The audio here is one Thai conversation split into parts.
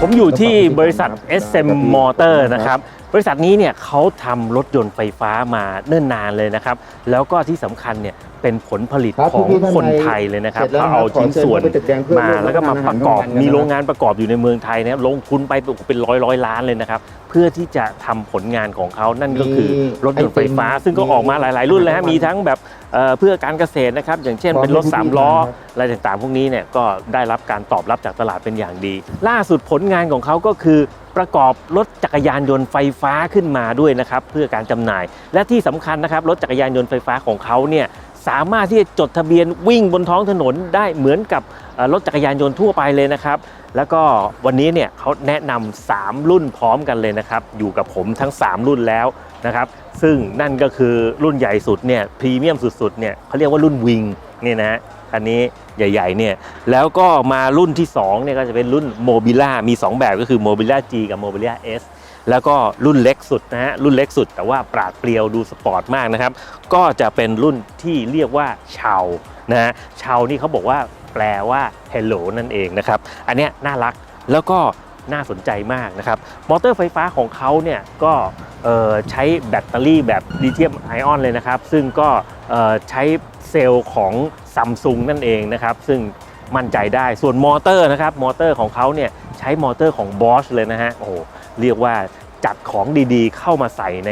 ผมอยู่ที่บริษัท SM Motor นะครับ บริษัทนี้เนี่ยเขาทำรถยนต์ไฟฟ้ามาเนิ่นนานเลยนะครับ แล้วก็ที่สำคัญเนี่ยเป็นผลผลิตครับของพี่ๆท่านคนใดไทยเลยนะครับเสร็จแล้วเขาเอาชิ้นส่วนขอเชิญเข้าไปตึกแดงเพื่อมาร่วมแล้วก็มารับประปทานระกอบอาหารกลางวันกันมีโรงงานประกอบอยู่ในเมืองไทยนะครับลงทุนไปเป็นร้อยร้อยล้านเลยนะครับ เพื่อที่จะทำผลงานของเขานั่นก็คือรถยนต์ไฟฟ้า ซึ่งก็ออกมาหลาย ๆ รุ่นเลยฮะมีทั้งแบบ เอ่อเพื่อการเกษตรนะครับ อย่างเช่นเป็นรถสามล้ออะไรต่างๆ พวกนี้เนี่ยก็ได้รับการตอบรับจากตลาดเป็นอย่างดี ล่าสุดผลงานของเขาก็คือประกอบรถจักรยานยนต์ไฟฟ้าขึ้นมาด้วยนะครับเพื่อการจำหน่าย และที่สำคัญนะครับรถจักรยานยนต์ไฟฟ้าของเขาเนี่ยสามารถที่จะจดทะเบียนวิ่งบนท้องถนนได้เหมือนกับเอ่อรถจักรยานยนต์ทั่วไปเลยนะครับ แล้วก็วันนี้เนี่ยเขาแนะนำ3รุ่นพร้อมกันเลยนะครับ อยู่กับผมทั้ง 3 รุ่นแล้ว นะครับซึ่งนั่นก็คือรุ่นใหญ่สุดเนี่ยพรีเมียมสุดๆเนี่ยเขาเรียกว่ารุ่นวิงเนี่ยนะฮะอันนี้ใหญ่ๆเนี่ยแล้วก็มารุ่นที่2เนี่ยก็จะเป็นรุ่นโมบิล่ามี 2 แบบก็คือโมบิล่า G กับโมบิล่า S แล้วก็รุ่นเล็กสุดนะฮะรุ่นเล็กสุด แต่ว่าปราดเปรียวดูสปอร์ตมากนะครับ ก็จะเป็นรุ่นที่เรียกว่าชาวนะฮะชาวนี่เขาบอกว่าแปลว่า hello นั่นเองนะครับ อันเนี้ยน่ารักแล้วก็ น่าสนใจมากนะครับ มอเตอร์ไฟฟ้าของเขาเนี่ยก็ใช้แบตเตอรี่แบบลิเธียมไอออนเลยนะครับ ซึ่งก็ใช้เซลล์ของซัมซุงนั่นเองนะครับ ซึ่งมั่นใจได้ส่วนมอเตอร์นะครับ มอเตอร์ของเขาเนี่ยใช้มอเตอร์ของ Bosch เลยนะฮะโอ้เรียกว่า จัดของดีๆ เข้ามาใส่ใน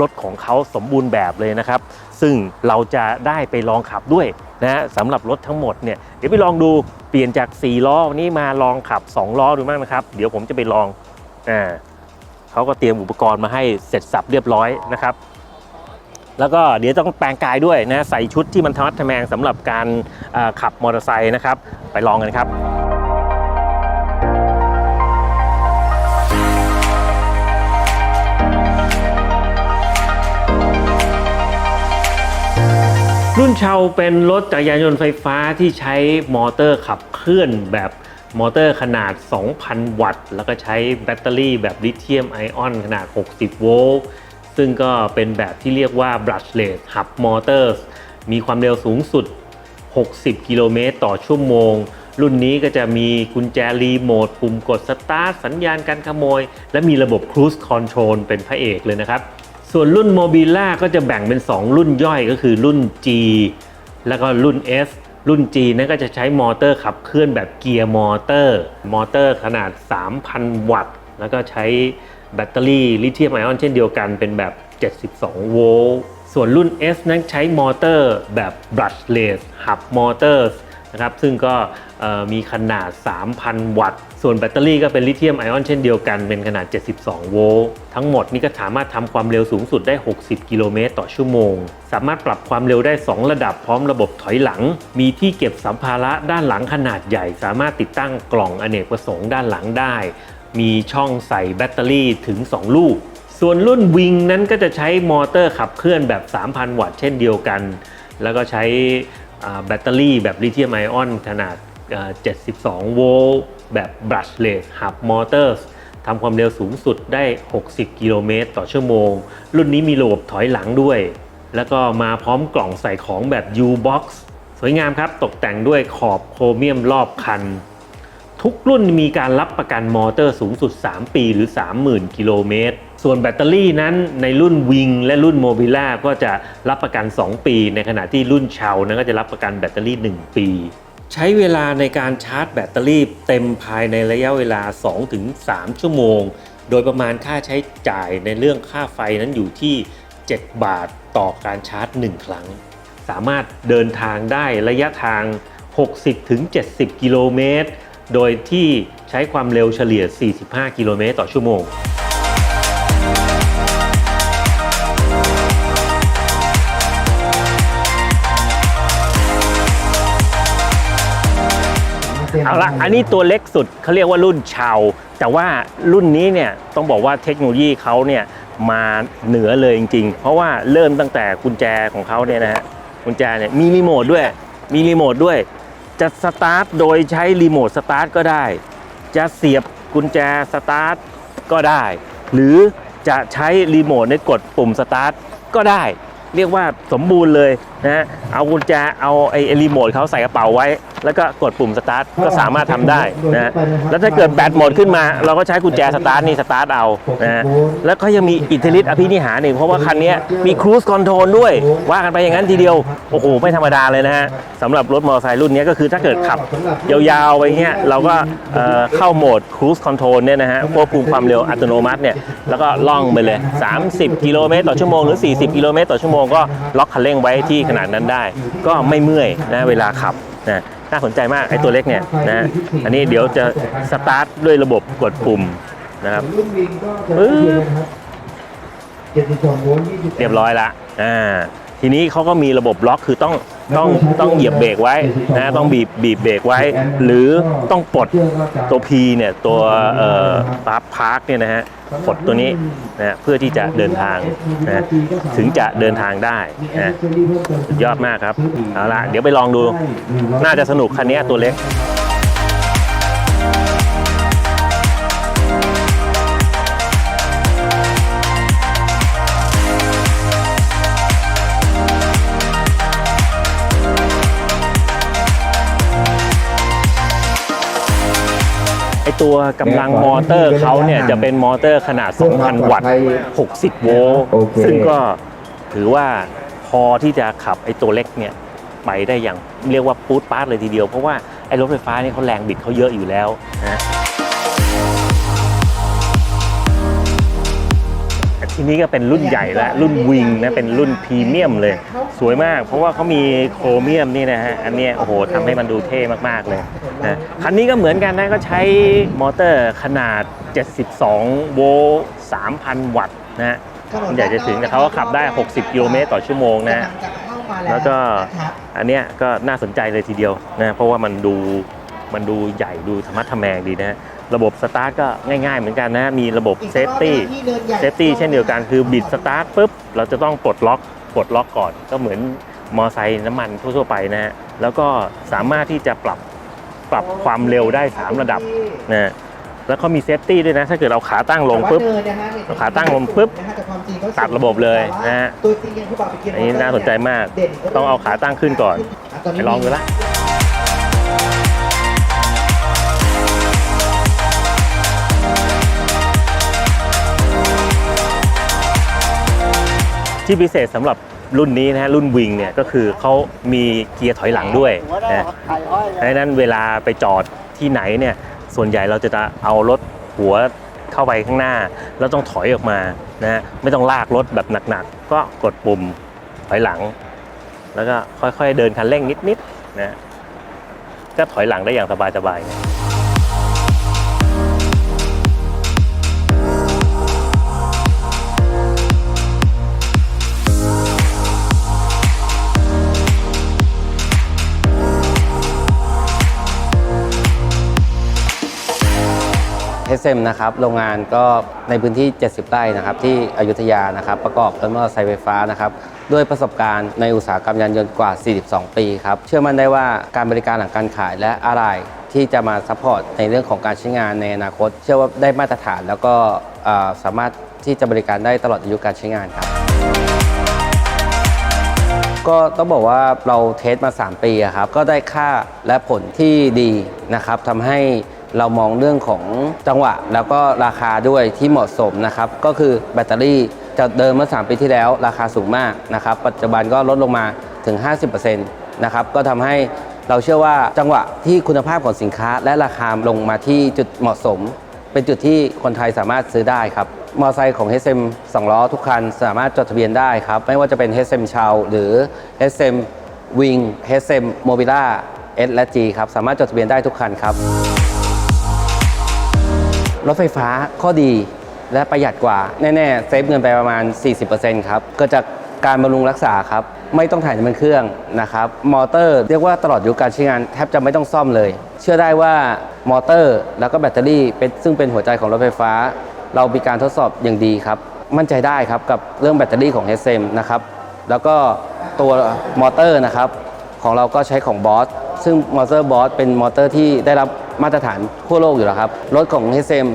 รถของเขาสมบูรณ์แบบเลยนะครับ ซึ่งเราจะได้ไปลองขับด้วยนะสำหรับรถทั้งหมดเนี่ยเดี๋ยวไปลองดูเปลี่ยนจาก 4 ล้อวันนี้มาลองขับ 2 ล้อดูบ้างนะครับ เดี๋ยวผมจะไปลองอ่าเขาก็เตรียมอุปกรณ์มาให้เสร็จสับเรียบร้อยนะครับแล้วก็เดี๋ยวต้องแปลงกายด้วยนะใส่ชุดที่มันทมัดทะแมงสำหรับการขับมอเตอร์ไซค์นะครับ ไปลองกันครับ รุ่นเชาเป็นรถจักรยานยนต์ไฟฟ้าที่ใช้มอเตอร์ขับเคลื่อนแบบมอเตอร์ขนาด 2,000 วัตต์ แล้วก็ใช้แบตเตอรี่แบบลิเธียมไอออนขนาด 60 โวลต์ ซึ่งก็เป็นแบบที่เรียกว่า brushless hub motors มีความเร็วสูงสุด 60 กิโลเมตรต่อชั่วโมง รุ่นนี้ก็จะมีกุญแจรีโมทปุ่มกดสตาร์ทสัญญาณการขโมย และมีระบบ Cruise Control เป็นพระเอกเลยนะครับ ส่วนรุ่น Mobila ก็จะแบ่งเป็น 2 รุ่นย่อยก็คือรุ่น G แล้วก็รุ่น S รุ่น G นั้นก็จะใช้มอเตอร์ขับเคลื่อนแบบเกียร์มอเตอร์ มอเตอร์ขนาด 3,000 วัตต์ แล้วก็ใช้แบตเตอรี่ลิเธียมไอออนเช่นเดียวกันเป็นแบบ 72 โวลต์ ส่วนรุ่น S นั้นใช้มอเตอร์แบบ brushless hub motors นะครับซึ่งก็มีขนาด 3,000 วัตต์ ส่วนแบตเตอรี่ก็เป็นลิเธียมไอออนเช่นเดียวกันเป็นขนาด 72 โวลต์ ทั้งหมดนี่ก็สามารถทำความเร็วสูงสุดได้ 60 กิโลเมตรต่อชั่วโมง สามารถปรับความเร็วได้ 2 ระดับพร้อมระบบถอยหลัง มีที่เก็บสัมภาระด้านหลังขนาดใหญ่ สามารถติดตั้งกล่องอเนกประสงค์ด้านหลังได้ มีช่องใส่แบตเตอรี่ถึง 2 ลูก ส่วนรุ่นวิงนั้นก็จะใช้มอเตอร์ขับเคลื่อนแบบ 3,000 วัตต์เช่นเดียวกัน แล้วก็ใช้ แบตเตอรี่แบบลิเธียมไอออนขนาด 72 โวลต์แบบ brushless hub motors ทำความเร็วสูงสุดได้ 60 กิโลเมตรต่อชั่วโมง รุ่นนี้มีระบบถอยหลังด้วย แล้วก็มาพร้อมกล่องใส่ของแบบ U-box สวยงามครับ ตกแต่งด้วยขอบโครเมียมรอบคัน ทุกรุ่นมีการรับประกันมอเตอร์สูงสุด 3 ปีหรือ 30,000 กิโลเมตร ส่วนแบตเตอรี่นั้นในรุ่นวิงและรุ่นโมบิล่าก็จะรับประกัน 2 ปี ในขณะที่รุ่นเชานั้นก็จะรับประกันแบตเตอรี่ 1 ปี ใช้เวลาในการชาร์จแบตเตอรี่เต็มภายในระยะเวลา 2-3 ชั่วโมง โดยประมาณค่าใช้จ่ายในเรื่องค่าไฟนั้นอยู่ที่ 7 บาทต่อการชาร์จ 1 ครั้ง สามารถเดินทางได้ระยะทาง 60-70 กิโลเมตร โดยที่ใช้ความเร็วเฉลี่ย 45 กิโลเมตรต่อชั่วโมง เอาละอันนี้ตัวเล็กสุดเขาเรียกว่ารุ่นชาวแต่ว่ารุ่นนี้เนี่ยต้องบอกว่าเทคโนโลยีเขาเนี่ยมาเหนือเลยจริง ๆ เพราะว่าเริ่มตั้งแต่กุญแจของเขาเนี่ยนะฮะกุญแจเนี่ยมีรีโมทด้วย มีรีโมทด้วย จะสตาร์ทโดยใช้รีโมทสตาร์ทก็ได้ จะเสียบกุญแจสตาร์ทก็ได้ หรือจะใช้รีโมทในกดปุ่มสตาร์ทก็ได้ เรียกว่าสมบูรณ์เลยนะฮะเอากุญแจเอาไอ้ไอ้รีโมทเขาใส่กระเป๋าไว้ แล้วก็กดปุ่มสตาร์ทก็สามารถทำได้นะฮะแล้วถ้าเกิดแบตหมดขึ้นมา เราก็ใช้กุญแจสตาร์ทนี่สตาร์ทเอานะฮะแล้วก็ยังมีอิทธิฤทธิ์อภินิหารอีกเพราะว่าคันนี้มีครู i คอนโทรลด้วย ว่ากันไปอย่างนั้นทีเดียว โอ้โห ไม่ธรรมดาเลยนะฮะสำหรับรถมอเตอร์ไซค์รุ่นนี้ก็คือถ้าเกิดขับยาวๆไปเงี้ยเราก็เอ่อเข้าโหมด Cruise Control เนี่ยนะฮะควบคุมความเร็วอัตโนมัติเนี่ยแล้วก็ล่องไปเลย 30 กิโลเมตรต่อชั่วโมงหรือ 40 กิโลเมตรต่อชั่วโมงก็ล็อกคันเร่งไว้ที่ขนาดนั้นได้ ก็ไม่เมื่อยนะเวลาขับนะน่าสนใจมากไอ้ตัวเล็กเนี่ยนะอันนี้เดี๋ยวจะสตาร์ทด้วยระบบกดปุ่มนะครับเรียบร้อยละอ่าทีนี้เขาก็มีระบบล็อกคือต้อง ต้องต้องเหยียบเบรกไว้นะต้องบีบบีบเบรกไว้ หรือต้องปลดตัว P เนี่ยตัวเอ่อปาร์พาร์คเนี่ยนะฮะปลดตัวนี้นะเพื่อที่จะเดินทางนะถึงจะเดินทางได้นะยอดมากครับเอาละเดี๋ยวไปลองดูน่าจะสนุกคันนี้ตัวเล็ก ตัวกำลังมอเตอร์เขาเนี่ยจะเป็นมอเตอร์ขนาด 2,000 วัตต์ 60 โวลต์โอเคซึ่งก็ถือว่าพอที่จะขับไอตัวเล็กเนี่ยไปได้อย่างเรียกว่าปูดปาร์ตเลยทีเดียว เพราะว่าไอรถไฟฟ้านี่เขาแรงบิดเขาเยอะอยู่แล้วนะ ทีนี้ก็เป็นรุ่นใหญ่แล้วรุ่นวิงนะเป็นรุ่นพรีเมียมเลย สวยมาก เพราะว่าเขามีโครเมียมนี่นะฮะอันนี้โอ้โหทำให้มันดูเท่มากๆเลยนะคันนี้ก็เหมือนกันนะก็ใช้มอเตอร์ขนาด 72 โวลต์3,000 วัตต์นะฮะมันใหญ่จะถึงแต่เขาก็ขับได้ 60 กิโลเมตรต่อชั่วโมงนะฮะแล้วก็อันเนี้ยก็น่าสนใจเลยทีเดียวนะเพราะว่ามันดูมันดูใหญ่ดูธรรมะทแมงดีนะ ระบบสตาร์ทก็ง่ายๆเหมือนกันนะ มีระบบเซฟตี้เซฟตี้เช่นเดียวกันคือบิดสตาร์ทปุ๊บ เราจะต้องปลดล็อกปลดล็อกก่อน ก็เหมือนมอไซค์น้ำมันทั่วๆไปนะฮะแล้วก็สามารถที่จะปรับปรับความเร็วได้ 3 ระดับนะฮะแล้วเขามีเซฟตี้ด้วยนะ ถ้าเกิดเอาขาตั้งลงปุ๊บเอาขาตั้งลงปุ๊บตัดระบบเลยนะฮะตัวจริงเนี่ยผู้บ่าวไปกินอันนี้น่าสนใจมากต้องเอาขาตั้งขึ้นก่อนไปลองดูละ ที่พิเศษสำหรับรุ่นนี้นะฮะรุ่นวิงเนี่ยก็คือเขามีเกียร์ถอยหลังด้วยนะดังนั้นเวลาไปจอดที่ไหนเนี่ยส่วนใหญ่เราจะเอารถหัวเข้าไปข้างหน้า แล้วต้องถอยออกมานะฮะไม่ต้องลากรถแบบหนักๆ ก็กดปุ่มถอยหลัง แล้วก็ค่อยๆเดินคันเร่งนิดๆนะก็ถอยหลังได้อย่างสบายๆ เอสเมนะครับโรงงานก็ในพื้นที่ 70 ไร่นะครับที่อยุธยานะครับประกอบรถมอเตอร์ไซค์ไฟฟ้านะครับด้วยประสบการณ์ในอุตสาหกรรมยานยนต์กว่า 42 ปีครับเชื่อมั่นได้ว่าการบริการหลังการขายและอะไรที่จะมาซัพพอร์ตในเรื่องของการใช้งานในอนาคต เชื่อว่าได้มาตรฐานแล้วก็สามารถที่จะบริการได้ตลอดอายุการใช้งานครับก็ต้องบอกว่าเราเทสมา 3 ปีครับก็ได้ค่าและผลที่ดีนะครับทำให้ เรามองเรื่องของจังหวะ แล้วก็ราคาด้วยที่เหมาะสมนะครับก็คือแบตเตอรี่จากเดิมเมื่อ 3 ปีที่แล้ว ราคาสูงมากนะครับปัจจุบันก็ลดลงมาถึง 50%นะครับก็ทำให้เราเชื่อว่าจังหวะที่คุณภาพของสินค้า และราคาลงมาที่จุดเหมาะสม เป็นจุดที่คนไทยสามารถซื้อได้ครับมอไซค์ของ HM 2 ล้อทุกคันสามารถจดทะเบียนได้ครับ ไม่ว่าจะเป็น HM ชาวหรือ HM Wing HM Mobila S และ G ครับ สามารถจดทะเบียนได้ทุกคันครับ รถไฟฟ้าข้อดีและประหยัดกว่า แน่ๆ เซฟเงินไปประมาณ 40%ครับเกิดจากการบำรุงรักษาครับ ไม่ต้องถ่ายน้ำมันเครื่องนะครับ มอเตอร์เรียกว่าตลอดอายุการใช้งานแทบจะไม่ต้องซ่อมเลย เชื่อได้ว่ามอเตอร์แล้วก็แบตเตอรี่เป็นซึ่งเป็นหัวใจของรถไฟฟ้า เรามีการทดสอบอย่างดีครับ มั่นใจได้ครับกับเรื่องแบตเตอรี่ของ SM นะครับแล้วก็ตัวมอเตอร์นะครับของเราก็ใช้ของบอสซึ่งมอเตอร์บอสเป็นมอเตอร์ที่ได้รับ มาตรฐานทั่วโลกอยู่แล้วครับ รถของ HM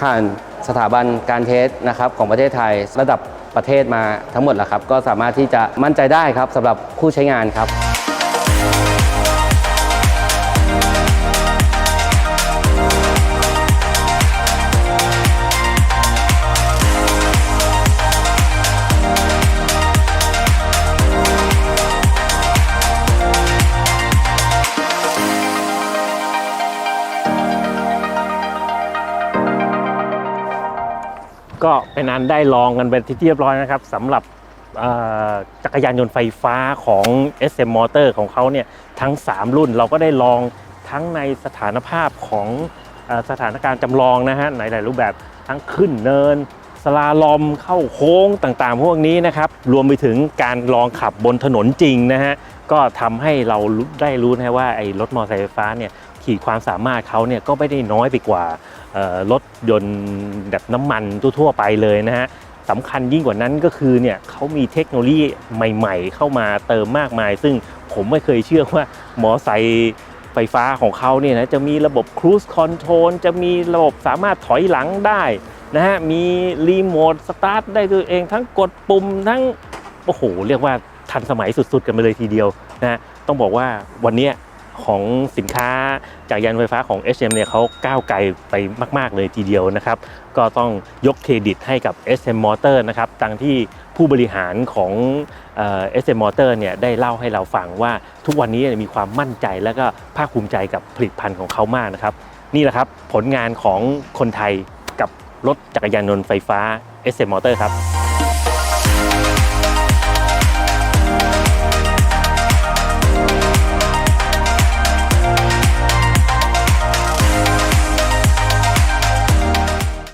ผ่านสถาบันการเทสนะครับของประเทศไทยระดับประเทศมาทั้งหมดแล้วครับ ก็สามารถที่จะมั่นใจได้ครับสำหรับผู้ใช้งานครับ ก็เป็นอันได้ลองกันเป็นที่เรียบร้อยนะครับสำหรับจักรยานยนต์ไฟฟ้าของ SM Motor ของเขาเนี่ยทั้ง 3 รุ่นเราก็ได้ลองทั้งในสถานภาพของอสถานการณ์จำลองนะฮะในหลายรูปแบบทั้งขึ้นเนิน สลาลอมเข้าโค้งต่างๆ พวกนี้นะครับ รวมไปถึงการลองขับบนถนนจริงนะฮะก็ทำให้เราได้รู้นะว่าไอ้รถมอเตอร์ไซค์ไฟฟ้าเนี่ยขีดความสามารถเขาเนี่ยก็ไม่ได้น้อยไปกว่า รถยนต์แบบน้ำมันทั่วๆไปเลยนะฮะสำคัญยิ่งกว่านั้นก็คือเนี่ยเขามีเทคโนโลยีใหม่ ๆ เข้ามาเติมมากมาย ซึ่งผมไม่เคยเชื่อว่าหมอไซไฟฟ้าของเขาเนี่ยนะจะมีระบบ Cruise Control จะมีระบบสามารถถอยหลังได้นะฮะมีรีโมทสตาร์ทได้ตัวเองทั้งกดปุ่มทั้ง โอ้โห เรียกว่าทันสมัยสุดๆ กันไปเลยทีเดียวนะต้องบอกว่าวันนี้ ของสินค้าจากยานไฟฟ้าของ SM เนี่ยเขาก้าวไกลไปมาก ๆ เลยทีเดียวนะครับ ก็ต้องยกเครดิตให้กับ SM Motor นะครับดังที่ผู้บริหารของเอ่อ SM Motor เนี่ยได้เล่าให้เราฟังว่าทุกวันนี้มีความมั่นใจและก็ภาคภูมิใจกับผลิตภัณฑ์ของเขามากนะครับ นี่แหละครับผลงานของคนไทยกับรถจักรยานยนต์ไฟฟ้า SM Motor ครับ